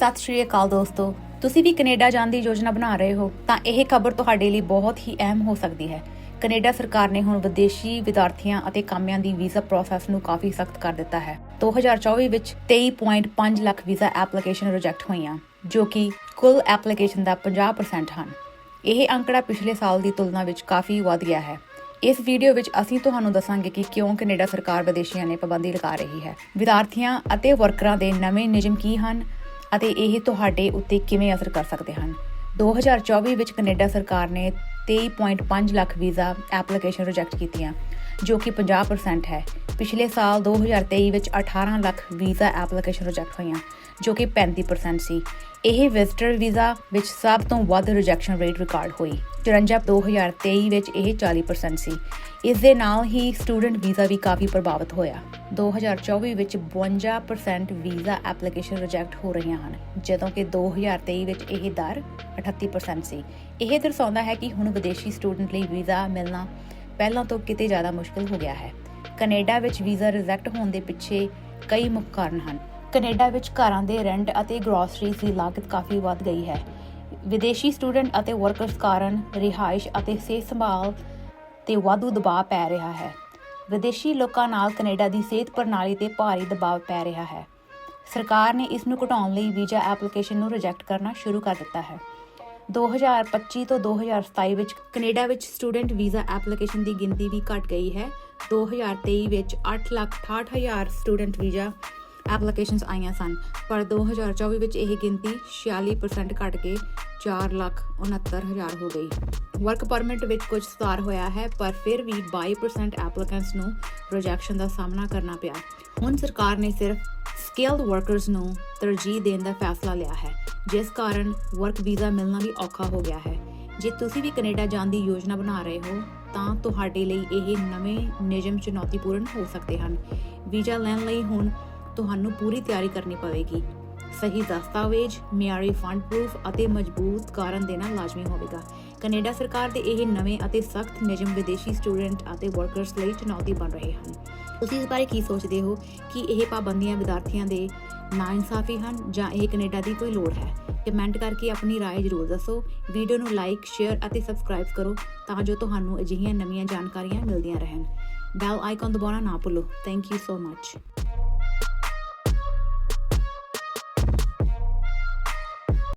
ਸਤਿ ਸ਼੍ਰੀ ਅਕਾਲ ਦੋਸਤੋ। ਤੁਸੀਂ ਵੀ ਕੈਨੇਡਾ ਜਾਣ ਦੀ ਯੋਜਨਾ ਬਣਾ ਰਹੇ ਹੋ, ਤਾਂ ਇਹ ਖਬਰ ਤੁਹਾਡੇ ਲਈ ਬਹੁਤ ਹੀ ਅਹਿਮ ਹੋ ਸਕਦੀ ਹੈ। ਕੈਨੇਡਾ ਸਰਕਾਰ ਨੇ ਹੁਣ ਵਿਦੇਸ਼ੀ ਵਿਦਿਆਰਥੀਆਂ ਅਤੇ ਕਾਮਿਆਂ ਦੀ ਵੀਜ਼ਾ ਪ੍ਰੋਸੈਸ ਨੂੰ ਕਾਫੀ ਸਖਤ ਕਰ ਦਿੱਤਾ ਹੈ। 2024 ਵਿੱਚ 23.5 ਲੱਖ ਵੀਜ਼ਾ ਐਪਲੀਕੇਸ਼ਨ ਰਿਜੈਕਟ ਹੋਈਆਂ, ਜੋ ਕਿ ਕੁੱਲ ਐਪਲੀਕੇਸ਼ਨ ਦਾ 50% ਹਨ। ਇਹ ਅੰਕੜਾ ਪਿਛਲੇ ਸਾਲ ਦੀ ਤੁਲਨਾ ਵਿੱਚ ਕਾਫੀ ਵਧ ਗਿਆ ਹੈ। ਇਸ ਵੀਡੀਓ ਵਿੱਚ ਅਸੀਂ ਤੁਹਾਨੂੰ ਦੱਸਾਂਗੇ ਕਿ ਕਿਉਂ ਕੈਨੇਡਾ ਸਰਕਾਰ ਵਿਦੇਸ਼ੀਆਂ ਨੇ ਪਾਬੰਦੀ ਲਗਾ ਰਹੀ ਹੈ। ਵਿਦਿਆਰਥੀਆਂ ਅਤੇ ਵਰਕਰਾਂ ਦੇ ਨਵੇਂ ਨਿਯਮ ਕੀ ਹਨ? ਅਤੇ ਇਹ ਤੁਹਾਡੇ ਉੱਤੇ ਕਿਵੇਂ ਅਸਰ ਕਰ ਸਕਦੇ ਹਨ? 2024 ਵਿੱਚ ਕੈਨੇਡਾ ਸਰਕਾਰ ਨੇ 23.5 ਲੱਖ ਵੀਜ਼ਾ ਐਪਲੀਕੇਸ਼ਨ ਰਿਜੈਕਟ ਕੀਤੀਆਂ, ਜੋ ਕਿ 50% ਹੈ। ਪਿਛਲੇ ਸਾਲ 2023 ਵਿੱਚ 18 ਲੱਖ ਵੀਜ਼ਾ ਐਪਲੀਕੇਸ਼ਨ ਰਿਜੈਕਟ ਹੋਈਆਂ, ਜੋ ਕਿ 35% ਸੀ। ਇਹ ਵਿਜ਼ਟਰ ਵੀਜ਼ਾ ਵਿੱਚ ਸਭ ਤੋਂ ਵੱਧ ਰਿਜੈਕਸ਼ਨ ਰੇਟ ਰਿਕਾਰਡ ਹੋਈ। 54 2023 ਵਿੱਚ ਇਹ 40% ਸੀ। ਇਸ ਦੇ ਨਾਲ ਹੀ ਸਟੂਡੈਂਟ ਵੀਜ਼ਾ ਵੀ ਕਾਫੀ ਪ੍ਰਭਾਵਿਤ ਹੋਇਆ। 2024 ਵਿੱਚ 52% ਵੀਜ਼ਾ ਐਪਲੀਕੇਸ਼ਨ ਰਿਜੈਕਟ ਹੋ ਰਹੀਆਂ ਹਨ, ਜਦੋਂ ਕਿ 2023 ਵਿੱਚ ਇਹ ਦਰ 38% ਸੀ। ਇਹ ਦਰਸਾਉਂਦਾ ਹੈ ਕਿ ਹੁਣ ਵਿਦੇਸ਼ੀ ਸਟੂਡੈਂਟ ਲਈ ਵੀਜ਼ਾ ਮਿਲਣਾ ਪਹਿਲਾਂ ਤੋਂ ਕਿਤੇ ਜ਼ਿਆਦਾ ਮੁਸ਼ਕਲ ਹੋ ਗਿਆ ਹੈ। ਕੈਨੇਡਾ ਵਿੱਚ ਵੀਜ਼ਾ ਰਿਜੈਕਟ ਹੋਣ ਦੇ ਪਿੱਛੇ ਕਈ ਮੁੱਖ ਕਾਰਨ ਹਨ। ਕੈਨੇਡਾ ਵਿੱਚ ਘਰਾਂ ਦੇ ਰੈਂਟ ਅਤੇ ਗਰੋਸਰੀਜ਼ ਦੀ ਲਾਗਤ ਕਾਫੀ ਵੱਧ ਗਈ ਹੈ। ਵਿਦੇਸ਼ੀ ਸਟੂਡੈਂਟ ਅਤੇ ਵਰਕਰਸ ਕਾਰਨ ਰਿਹਾਇਸ਼ ਅਤੇ ਸਿਹਤ ਸੰਭਾਲ ਤੇ ਵਾਧੂ ਦਬਾਅ ਪੈ ਰਿਹਾ ਹੈ। ਵਿਦੇਸ਼ੀ ਲੋਕਾਂ ਨਾਲ ਕੈਨੇਡਾ ਦੀ ਸਿਹਤ ਪ੍ਰਣਾਲੀ ਤੇ ਭਾਰੀ ਦਬਾਅ ਪੈ ਰਿਹਾ ਹੈ। ਸਰਕਾਰ ਨੇ ਇਸ ਨੂੰ ਘਟਾਉਣ ਲਈ ਵੀਜ਼ਾ ਐਪਲੀਕੇਸ਼ਨ ਨੂੰ ਰਿਜੈਕਟ ਕਰਨਾ ਸ਼ੁਰੂ ਕਰ ਦਿੱਤਾ ਹੈ। 2025 ਤੋਂ 2027 ਵਿੱਚ ਕੈਨੇਡਾ ਵਿੱਚ ਸਟੂਡੈਂਟ ਵੀਜ਼ਾ ਐਪਲੀਕੇਸ਼ਨ ਦੀ ਗਿਣਤੀ ਵੀ ਘਟ ਗਈ ਹੈ। 2023 ਵਿੱਚ 868000 ਸਟੂਡੈਂਟ ਵੀਜ਼ਾ ਐਪਲੀਕੇਸ਼ਨਸ ਆਈਆਂ ਸਨ, ਪਰ 2024 ਵਿੱਚ ਇਹ ਗਿਣਤੀ 46% ਘਟ ਕੇ 469000 ਹੋ ਗਈ। ਵਰਕ ਪਰਮਿਟ ਵਿੱਚ ਕੁਝ ਸੁਧਾਰ ਹੋਇਆ ਹੈ, ਪਰ ਫਿਰ ਵੀ 22% ਐਪਲੀਕੈਂਟਸ ਨੂੰ ਰਿਜੈਕਸ਼ਨ ਦਾ ਸਾਹਮਣਾ ਕਰਨਾ ਪਿਆ। ਹੁਣ ਸਰਕਾਰ ਨੇ ਸਿਰਫ ਸਕਿਲਡ ਵਰਕਰਸ ਨੂੰ ਤਰਜੀਹ ਦੇਣ ਦਾ ਫੈਸਲਾ ਲਿਆ ਹੈ, ਜਿਸ ਕਾਰਨ ਵਰਕ ਵੀਜ਼ਾ ਮਿਲਣਾ ਵੀ ਔਖਾ ਹੋ ਗਿਆ ਹੈ। ਜੇ ਤੁਸੀਂ ਵੀ ਕੈਨੇਡਾ ਜਾਣ ਦੀ ਯੋਜਨਾ ਬਣਾ ਰਹੇ ਹੋ, ਤਾਂ ਤੁਹਾਡੇ ਲਈ ਇਹ ਨਵੇਂ ਨਿਯਮ ਚੁਣੌਤੀਪੂਰਨ ਹੋ ਸਕਦੇ ਹਨ। ਵੀਜ਼ਾ ਲੈਣ ਲਈ ਹੁਣ ਤੁਹਾਨੂੰ ਪੂਰੀ ਤਿਆਰੀ ਕਰਨੀ ਪਵੇਗੀ ਸਹੀ ਦਸਤਾਵੇਜ਼ ਮਿਆਰੀ ਫੰਡ ਪ੍ਰੂਫ ਅਤੇ ਮਜ਼ਬੂਤ ਕਾਰਨ ਦੇਣਾ ਲਾਜ਼ਮੀ ਹੋਵੇਗਾ ਕੈਨੇਡਾ ਸਰਕਾਰ ਦੇ ਇਹ ਨਵੇਂ ਅਤੇ ਸਖਤ ਨਿਯਮ ਵਿਦੇਸ਼ੀ ਸਟੂਡੈਂਟ ਅਤੇ ਵਰਕਰਸ ਲਈ ਚੁਣੌਤੀ ਬਣ ਰਹੇ ਹਨ ਤੁਸੀਂ ਇਸ ਬਾਰੇ ਕੀ ਸੋਚਦੇ ਹੋ ਕਿ ਇਹ ਪਾਬੰਦੀਆਂ ਵਿਦਿਆਰਥੀਆਂ ਦੇ ਨਾਇਨਸਾਫੀ ਹਨ ਜਾਂ ਇਹ ਕੈਨੇਡਾ ਦੀ ਕੋਈ ਲੋੜ ਹੈ ਕਮੈਂਟ ਕਰਕੇ ਆਪਣੀ رائے ਜ਼ਰੂਰ ਦੱਸੋ ਵੀਡੀਓ ਨੂੰ ਲਾਈਕ ਸ਼ੇਅਰ ਅਤੇ ਸਬਸਕ੍ਰਾਈਬ ਕਰੋ ਤਾਂ ਜੋ ਤੁਹਾਨੂੰ ਅਜਿਹੀਆਂ ਨਵੀਆਂ ਜਾਣਕਾਰੀਆਂ ਮਿਲਦੀਆਂ ਰਹਿਣ ਬੈਲ ਆਈਕਨ ਦਬਾਉਣਾ ਨਾ ਭੁੱਲੋ ਥੈਂਕ ਯੂ ਸੋ ਮੱਚ